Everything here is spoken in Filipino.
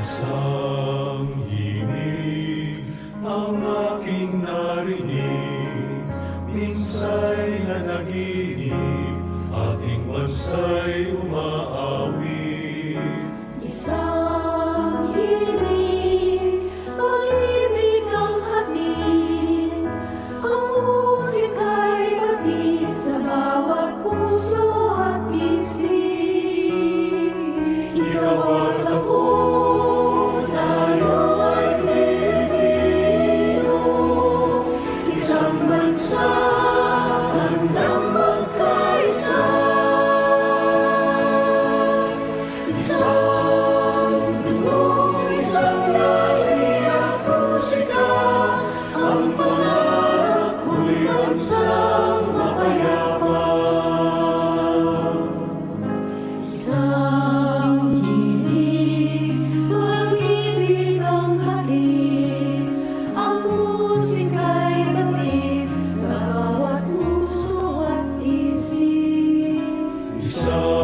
Isang himig ang aking narinig, minsay na ating bansa'y umaawit. Isang himig so